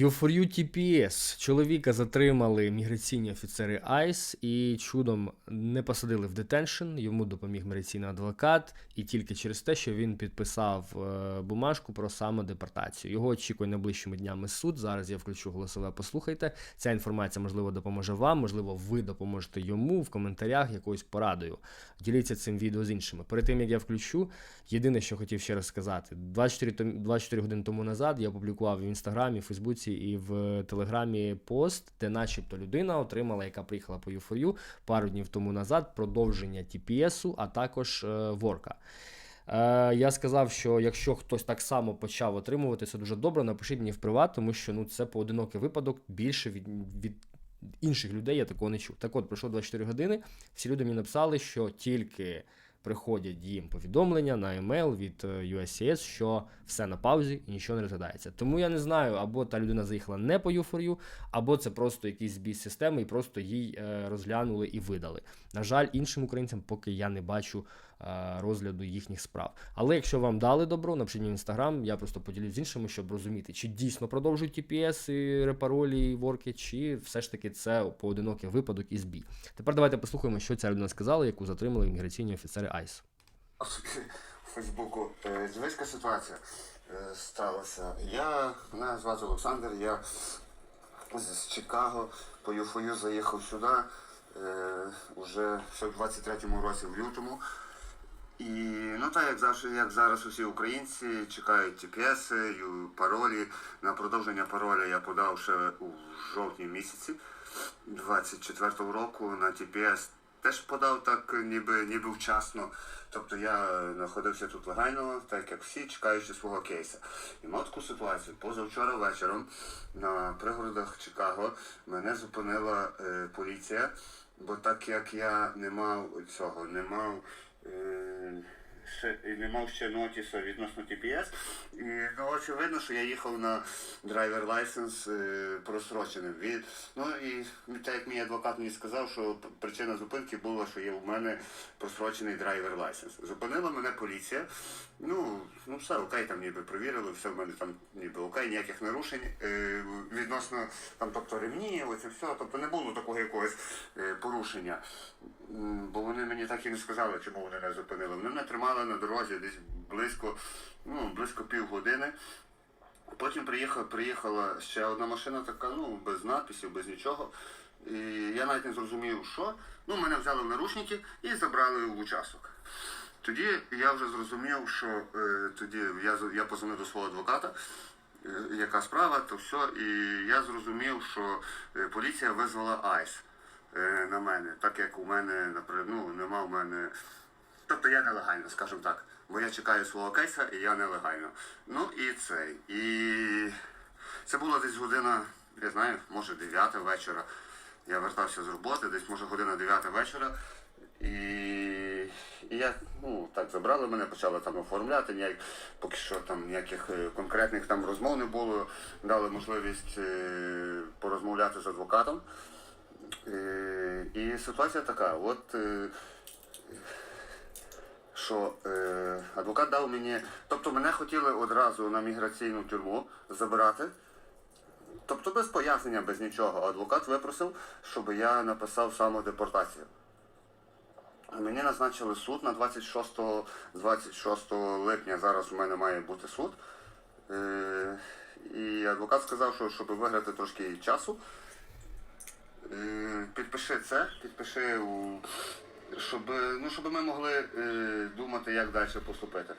U4U TPS. Чоловіка затримали міграційні офіцери ICE і чудом не посадили в детеншн. Йому допоміг міграційний адвокат, і тільки через те, що він підписав е, бумажку про самодепортацію. Його очікує найближчими днями суд. Зараз я включу голосове. Послухайте. Ця інформація можливо допоможе вам, можливо, ви допоможете йому в коментарях якоюсь порадою. Діліться цим відео з іншими. Перед тим як я включу, єдине, що хотів ще раз сказати: 24, 24 години тому назад я опублікував в інстаграмі, Фейсбуці і в Телеграмі пост, де, начебто, людина отримала, яка приїхала по U4U пару днів тому назад, продовження TPS-у, а також е, ворка. Е, я сказав, що якщо хтось так само почав отримувати, це дуже добре. Напишіть мені в приват, тому що ну це поодинокий випадок. Більше від, від інших людей я такого не чув. Так от пройшло 24 години. Всі люди мені написали, що тільки приходять їм повідомлення на емейл від USCS, що все на паузі і нічого не розглядається. Тому я не знаю, або та людина заїхала не по U4U, або це просто якийсь збій системи, і просто їй е, розглянули і видали. На жаль, іншим українцям поки я не бачу е, розгляду їхніх справ. Але якщо вам дали добро, напишіть в інстаграм, я просто поділюсь з іншими, щоб розуміти, чи дійсно продовжують TPS, і репаролі, і ворки, чи все ж таки це поодинокий випадок і збій. Тепер давайте послухаємо, що ця людина сказала, яку затримали міграційні офіцери у Фейсбуку. Е, Дивись, ситуація е, сталася. Я, мене звати Олександр, я з Чикаго по ЮФОЮ заїхав сюди е, уже в 23-му році в лютому. І ну так як завжди, як зараз усі українці чекають TPS, ю- паролі. На продовження пароля я подав ще у жовтні місяці 24-го року на TPS теж подав так, ніби ніби вчасно. Тобто я знаходився тут легально, так як всі, чекаючи свого кейса. І мав таку ситуацію. Позавчора вечором на пригородах Чикаго мене зупинила е, поліція, бо так як я не мав цього, не мав. Е, ще, не мав ще нотіса відносно TPS. І ну, очевидно, що я їхав на драйвер лайсенс просроченим. Від, ну і так як мій адвокат мені сказав, що причина зупинки була, що є у мене просрочений драйвер лайсенс. Зупинила мене поліція. Ну, ну все окей, там ніби перевірили, все в мене там ніби окей, ніяких нарушень е, відносно там, тобто ремні, оце все, тобто не було такого якогось е, порушення. Бо вони мені так і не сказали, чому вони не зупинили. Вони мене тримали на дорозі десь близько, ну, близько півгодини. Потім приїхала, приїхала ще одна машина, така, ну, без надписів, без нічого. І я навіть не зрозумів, що. Ну, мене взяли в наручники і забрали в участок. Тоді я вже зрозумів, що е, тоді я, я позвонив до свого адвоката, е, яка справа, то все, і я зрозумів, що е, поліція визвала АЙС на мене, так як у мене, наприклад, ну, нема в мене. Тобто я нелегально, скажімо так. Бо я чекаю свого кейса і я нелегально. Ну і цей. І це була десь година, я знаю, може 9 вечора. Я вертався з роботи, десь може година 9 вечора. І, і я, ну, так забрали мене, почали там оформляти, ніяк, поки що там ніяких е, конкретних там розмов не було. Дали можливість е, порозмовляти з адвокатом. Е, і ситуація така, от е, що е, адвокат дав мені, тобто мене хотіли одразу на міграційну тюрму забирати. Тобто без пояснення, без нічого. Адвокат випросив, щоб я написав самодепортацію. Мені назначили суд на 26, 26 липня. Зараз у мене має бути суд. І адвокат сказав, що щоб виграти трошки часу, підпиши це, підпиши, у, щоб, ну, щоб ми могли е, думати, як далі поступити.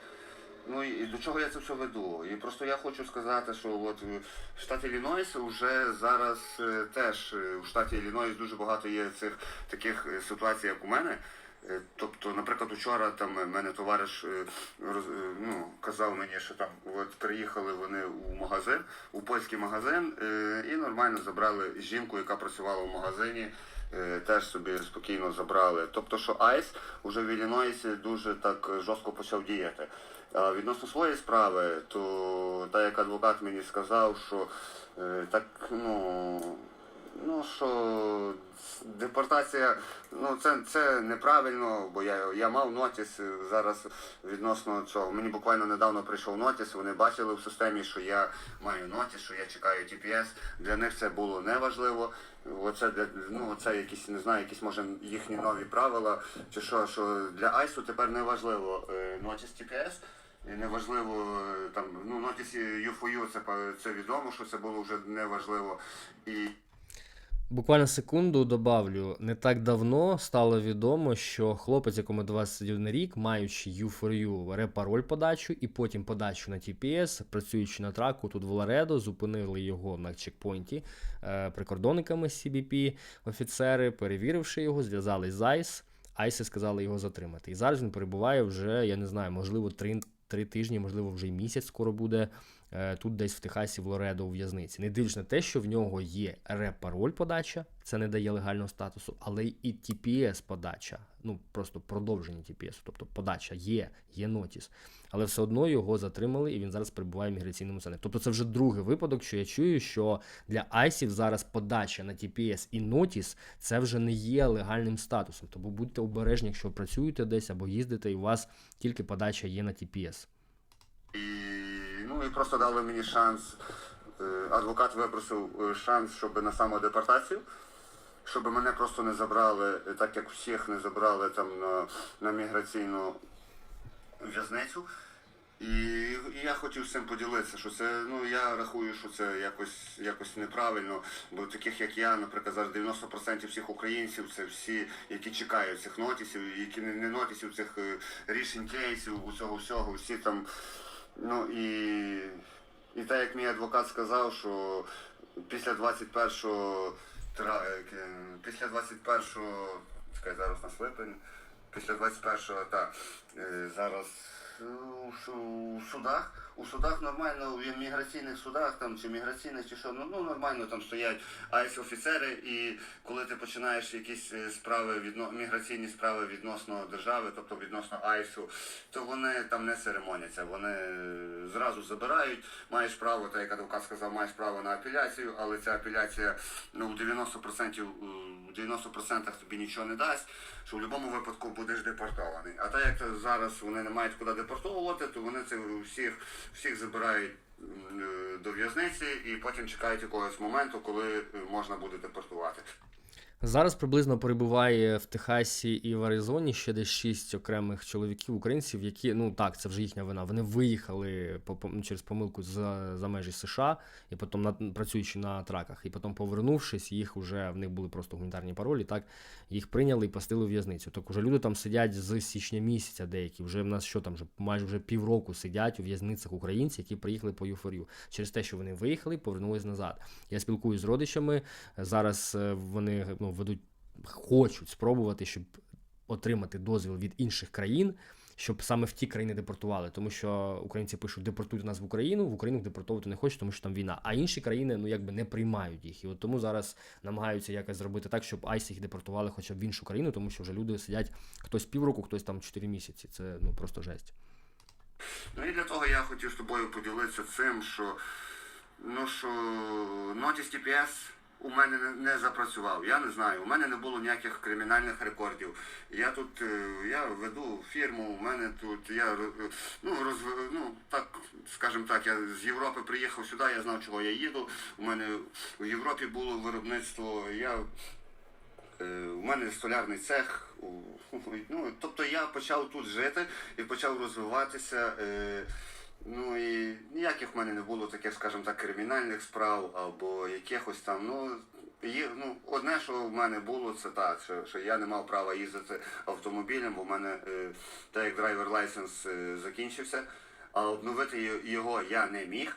Ну і до чого я це все веду? І просто я хочу сказати, що от в штаті Іллінойс вже зараз е, теж е, в штаті Іллінойс дуже багато є цих таких ситуацій, як у мене. Тобто, наприклад, учора там мене товариш ну, казав мені, що там от приїхали вони у магазин, у польський магазин, і нормально забрали жінку, яка працювала в магазині, теж собі спокійно забрали. Тобто, що Айс уже в Іллінойсі дуже так жорстко почав діяти. А відносно своєї справи, то так як адвокат мені сказав, що е, так, ну Ну що депортація, ну це, це неправильно, бо я, я мав нотіс е, зараз відносно цього. Мені буквально недавно прийшов нотіс. Вони бачили в системі, що я маю нотіс, що я чекаю TPS. Для них це було неважливо. Оце для ну це якісь не знаю, якісь може їхні нові правила, чи що, що для Айсу тепер не важливо е, нотіс TPS. Неважливо е, там ну нотіс UFOU, це це відомо, що це було вже неважливо. І Буквально секунду добавлю, не так давно стало відомо, що хлопець, якому 21 рік, маючи U4U репароль подачу і потім подачу на TPS, працюючи на траку тут в Ларедо, зупинили його на чекпоінті е, прикордонниками CBP, офіцери, перевіривши його, зв'язались з ICE, ICE сказали його затримати. І зараз він перебуває вже, я не знаю, можливо, три, три тижні, можливо, вже й місяць скоро буде е, тут десь в Техасі, в Лоредо у в'язниці. Не дивлячись на те, що в нього є репароль подача, це не дає легального статусу, але і TPS подача, ну просто продовження TPS, тобто подача є, є нотіс. Але все одно його затримали, і він зараз перебуває в міграційному центрі. Тобто це вже другий випадок, що я чую, що для айсів зараз подача на TPS і нотіс це вже не є легальним статусом. Тому будьте обережні, якщо працюєте десь або їздите, і у вас тільки подача є на TPS. І, ну, і просто дали мені шанс. е, Адвокат випросив е, шанс, щоб на самодепортацію, щоб мене просто не забрали, так як всіх не забрали там на, на міграційну в'язницю. І, і я хотів з цим поділитися, що це, ну я рахую, що це якось, якось неправильно, бо таких як я, наприклад, зараз 90% всіх українців це всі, які чекають цих нотісів, які не, не нотісів, цих е, рішень кейсів, усього всього, всі там. Ну і, і так як мій адвокат сказав, що після 21-го тра- е, к- після 21-го, чекай, зараз на липень, після 21-го, так, е, зараз е, у судах, у судах нормально, в міграційних судах там чи міграційних чи що, ну, ну нормально там стоять айс-офіцери, і коли ти починаєш якісь е, справи відно міграційні справи відносно держави, тобто відносно айсу, то вони там не церемоняться, вони е, зразу забирають, маєш право, так як адвокат сказав, маєш право на апеляцію, але ця апеляція ну, в 90%, е, в 90% тобі нічого не дасть, що в будь-якому випадку будеш депортований. А так як зараз вони не мають куди депортовувати, то вони це всіх, всіх забирають е, до в'язниці і потім чекають якогось моменту, коли е, можна буде депортувати. Зараз приблизно перебуває в Техасі і в Аризоні ще десь шість окремих чоловіків українців, які ну так, це вже їхня вина. Вони виїхали по, ну, через помилку за, за межі США і потім на працюючи на траках, і потім повернувшись, їх уже в них були просто гуманітарні паролі. Так їх прийняли і постили в в'язницю. Так уже люди там сидять з січня місяця, деякі вже в нас що там вже майже вже півроку сидять у в'язницях українці, які приїхали по юфорію через те, що вони виїхали, повернулись назад. Я спілкуюся з родичами. Зараз е, вони ну, ведуть, хочуть спробувати, щоб отримати дозвіл від інших країн, щоб саме в ті країни депортували. Тому що українці пишуть, депортуйте нас в Україну, в Україну депортувати не хочуть, тому що там війна. А інші країни ну якби не приймають їх. І от тому зараз намагаються якось зробити так, щоб айс їх депортували хоча б в іншу країну, тому що вже люди сидять хтось півроку, хтось там 4 місяці. Це ну просто жесть. Ну і для того я хотів з тобою поділитися цим, що ну що Notice TPS у мене не, запрацював. Я не знаю, у мене не було ніяких кримінальних рекордів. Я тут е, я веду фірму, у мене тут я е, ну, роз, ну так, скажімо так, я з Європи приїхав сюди, я знав, чого я їду. У мене в Європі було виробництво. Я Е, У мене столярний цех. Ну, тобто я почав тут жити і почав розвиватися. Ну і ніяких в мене не було таких, скажімо так, кримінальних справ або якихось там. Ну, є, ну одне, що в мене було, це так, що, що я не мав права їздити автомобілем, бо в мене е, так як драйвер лайсенс е, закінчився, а обновити його я не міг.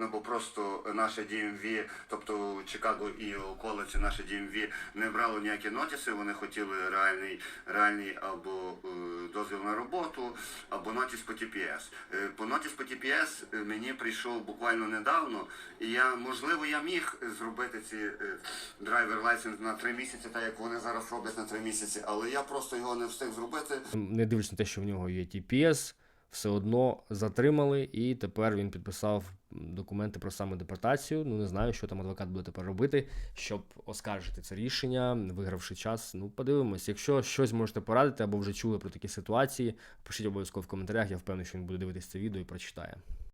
Ну бо просто наше DMV, тобто Чикаго і околиці наше DMV не брало ніякі нотіси, вони хотіли реальний, реальний або е, дозвіл на роботу, або нотіс по TPS. Е, по нотіс по TPS е, мені прийшов буквально недавно, і я, можливо, я міг зробити ці е, драйвер лайсенс на три місяці, так як вони зараз роблять на три місяці, але я просто його не встиг зробити. не дивлячись на те, що в нього є TPS, все одно затримали, і тепер він підписав документи про самодепортацію. Ну не знаю, що там адвокат буде тепер робити, щоб оскаржити це рішення, вигравши час. Ну, подивимось. Якщо щось можете порадити або вже чули про такі ситуації, пишіть обов'язково в коментарях. Я впевнений, що він буде дивитися це відео і прочитає.